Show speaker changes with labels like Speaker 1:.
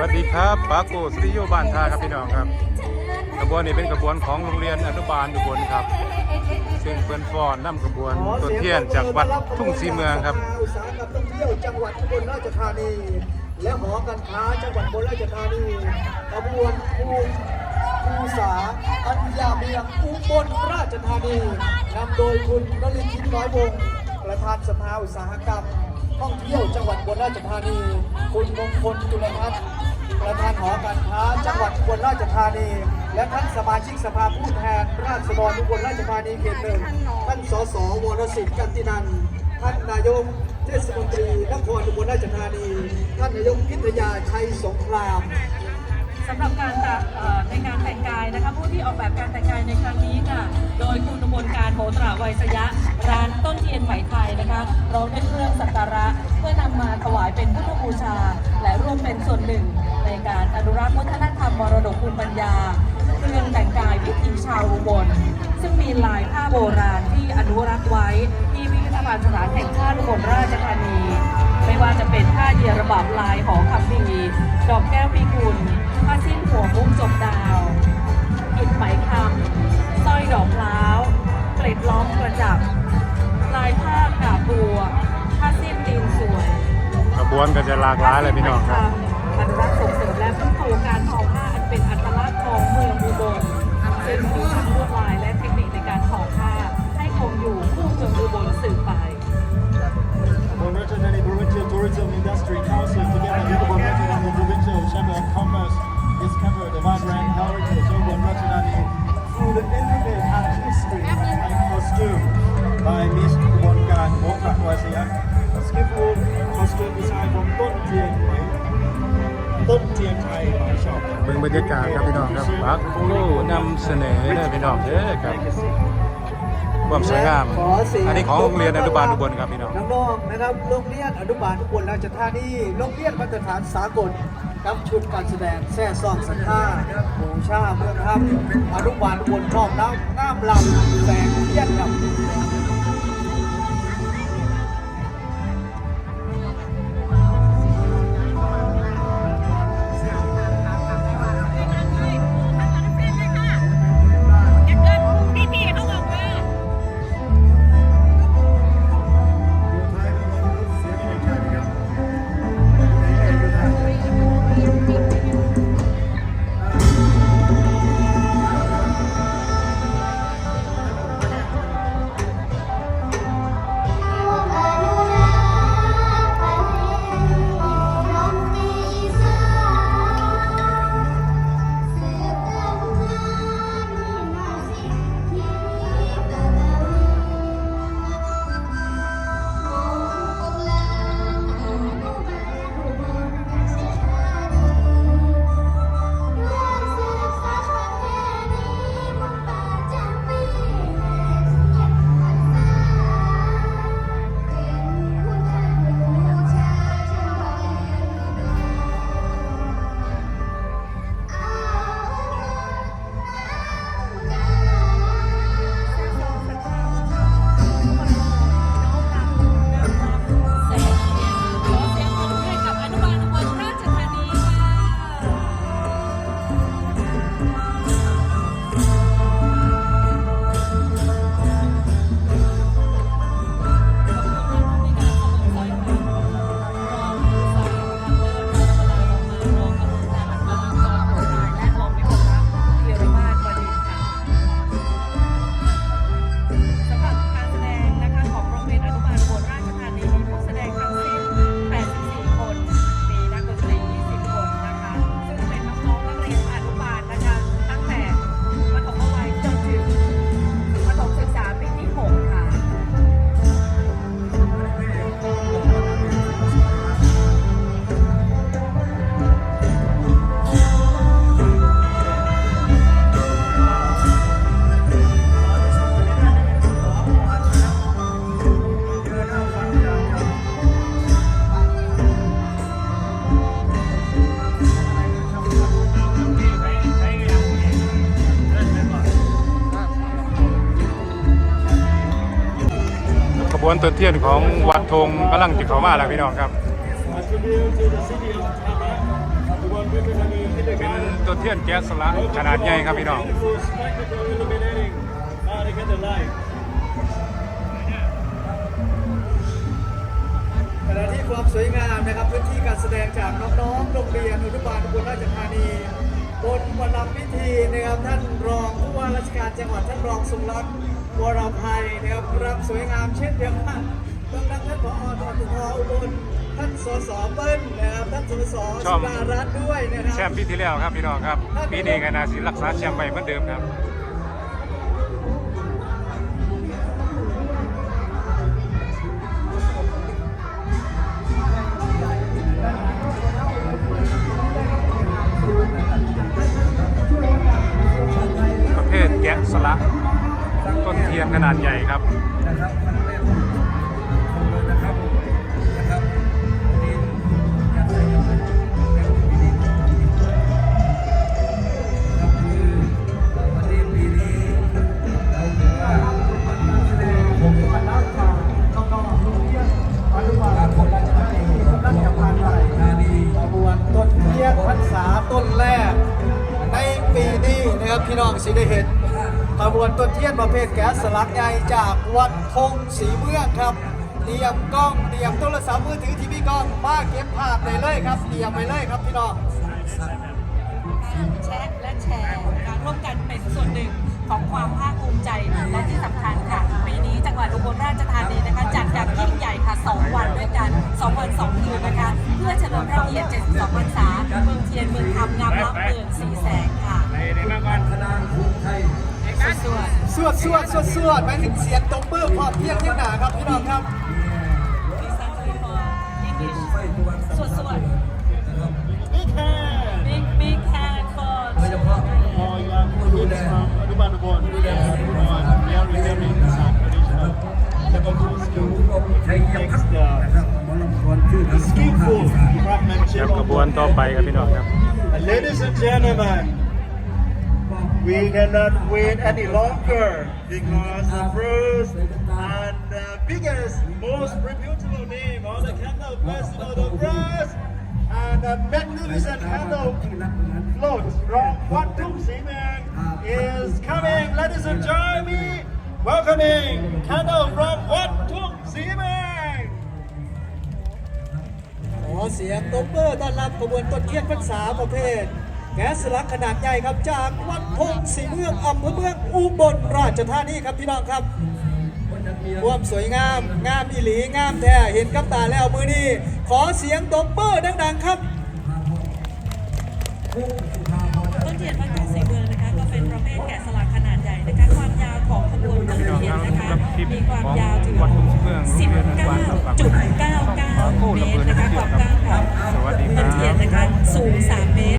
Speaker 1: วัสดีครับปาโกสริโยบ้านท่าครับพี่น้องครับกระบวนนี้เป็นกระบวนของโรงเรียนอนุบาลอุบลครับ ซึ่งเพื่อนฟอนนำกระบวนต้นเทียนจากวัดทุ่งสีเมืองครับ
Speaker 2: อุตสาหกรรมท่องเที่ยวจังหวัดอุบลราชธานี และหอการค้าจังหวัดอุบลราชธานีขบวนครูครูสาอัญญาเมียงอุบลราชธานีนำโดยคุณนลินทร์ชิดน้อยวงศ์ประธานสภาอุตสาหกรรมท่องเที่ยวจังหวัดอุบลราชธานี คุณมงคลจุลพัฒน์ ราชธานี และท่านสมาชิกสภาผู้แทน ราษฎรอุบลราชธานีเขตหนึ่งท่านสสวรสิทธิ์กันตินันท์ท่านนายกเทศมนตรีนครอุบลราชธานี ท่านนายกพิทยาชัยสงคราม
Speaker 3: สำหรับการแต่งเอ่อในการแต่งกายนะคะผู้ที่ออกแบบการแต่งกายในครั้งนี้ค่ะ โดยคุณอุบลการโหตราไวยสยะ ร้านต้นเทียนไหมไทยนะคะพร้อมด้วยเครื่องสักการะเพื่อนำมาถวายเป็นพุทธบูชา และร่วมเป็นส่วนหนึ่งในการอนุรักษ์วัฒนธรรม ชาวอุบลซึ่งมีลายผ้าโบราณที่อนุรักษ์ไว้ที่พิพิธภัณฑ์สถานแห่งชาติอุบลราชธานี ไม่ว่าจะเป็นผ้าเยียระบาบลายหอคำพีดอกแก้วปีกุลผ้าสิ้นหัวมุกจบดาวอิฐไหมคำสร้อยดอกพร้าวเกล็ดล้อมกระจับลายผ้ากาบบัวผ้าสิ้นดินสวย
Speaker 1: กระบวนก็จะหลากหลายเลยพี่น้องครับ
Speaker 4: Tourism Industry Council together with Ubon Ratchathani Provincial Chamber of Commerce discovered the vibrant heritage of Ubon Ratchathani through the intricate artistry and costume by Miss Ubon Kan Motra Wasia, a skillful costume design from Ton Tien Mai, Ton Tien Thai Mai Shop.
Speaker 1: เบิ่งบรรยากาศครับพี่น้องครับปาโกนำเสนอเลยพี่น้องเด้อครับ ความสวยงาม
Speaker 2: ขอเสียง
Speaker 1: อันนี้ของโรงเรียนอนุบาลอุบลครับพี่น้อง
Speaker 2: น้องๆนะครับ โรงเรียนอนุบาลอุบลราชธานีโรงเรียนมาตรฐานสากลกับชุดการแสดงแซ่ซ่องสันท่าบูชาเมืองครับอนุบาลอุบลพร้อมน้ำน้ำลำแสงเทียนครับ
Speaker 3: ต้นเที
Speaker 1: ยนของวัดธงกำลังจะเข้ามาแล้วพี่น้องครับ
Speaker 4: Contribute to the city of Tama, Ubon
Speaker 1: ต้นเทียนแก๊สสลักขนาดใหญ่ครับพี่น้อง
Speaker 2: ขณะที่ความสวยงามนะครับพื้นที่การแสดงจากน้องๆโรงเรียนอนุบาลอุบลราชธานีบนวันลำพิธีนะครับท่านรองผู้ว่าราชการจังหวัดท่านรองทรงรักษ์ วรภัยนะครับรับสวยงามเช่นเดียวกันต้องนักท่านผอทอทอุบลท่านสสเปิ้ลนะครับท่านสส
Speaker 1: ชอบ
Speaker 2: สุดารัตน์ด้วยนะครับ
Speaker 1: แชมป์ปีที่แล้วครับพี่น้องครับปีนี้ก็น่าสิรักษาแชมป์ไปเหมือนเดิมครับ สิ
Speaker 2: ได้เห็นขบวนต้นเทียนประเภทแก๊สสลักใหญ่จากวัดธงสีเมืองครับ เตรียมกล้องเตรียมโทรศัพท์มือถือที่มีกล้องมาเก็บภาพได้เลยครับเตรียมไปเลยครับพี่น้อง
Speaker 3: รแชร์และแชร์การร่วมกันเป็นส่วนหนึ่งของความภาคภูมิใจและที่สำคัญค่ะ ปีนี้จังหวัดอุบลราชธานีนะคะจัดอย่างยิ่งใหญ่ค่ะ 2 วันด้วยกัน 2 วัน 2 คืนนะคะ เพื่อเฉลิมพระเกียรติ72พรรษาเมืองเทียนเมืองคำงามล้ำเมืองสีแสง สวน
Speaker 2: สวดสวดสวดสวดหมายถึงเสียงตบมือพร้อมเพียงเที่ยงหนาครับพี่น้องครับ
Speaker 3: ดิซันเฟอร์อังกฤษ
Speaker 5: ไฟตัววัน
Speaker 3: ส่วนส่วน
Speaker 5: นะครับ
Speaker 4: Big hand!
Speaker 3: big big hand for
Speaker 5: โดยเฉพาะ
Speaker 4: All young kids from Anuban Ubon, Anuban, they are remembering the song traditional. The Bakus
Speaker 5: อยู่
Speaker 4: to
Speaker 5: อบชัยพัฒน์นะครับหมอลำครชื่อดั
Speaker 4: the
Speaker 5: งของภาค
Speaker 4: skillful
Speaker 5: อีสาน
Speaker 4: craftsmanship
Speaker 1: ครับ
Speaker 4: of
Speaker 1: บวน
Speaker 4: the
Speaker 1: ต่อไปครับพี่น้องครับ
Speaker 4: And ladies and gentlemen, we cannot wait any longer because the first and the biggest, most reputable name of the candle festival, the first and the magnificent candle float from Wat Tum Simeng is coming. Ladies and join me, welcoming candle from Wat Tum Simeng.
Speaker 2: ขอเสียงตบมือต้อนรับขบวนต้นเทียนพรรษาประเภท แก๊สลักขนาดใหญ่ครับจากวัดพงศรีเมืองอำเภอเมืองอุบลราชธานีครับพี่น้องครับความสวยงาม งามอีหลีงามแท้เห็นกับตาแล้วมือนี้ขอเสียงตบเปอร์ดังๆครับ
Speaker 3: ต้นเทียนวัดกรุงศรีเมืองนะคะก็เป็นประเภทแกะสลักขนาดใหญ่นะคะความยาวของขบวนต้นเทียนนะคะมีความยาวถึง19.99เมตรนะคะความกว้างของ
Speaker 1: ต้นเทียนน
Speaker 3: ะคะสูง 3 เมตร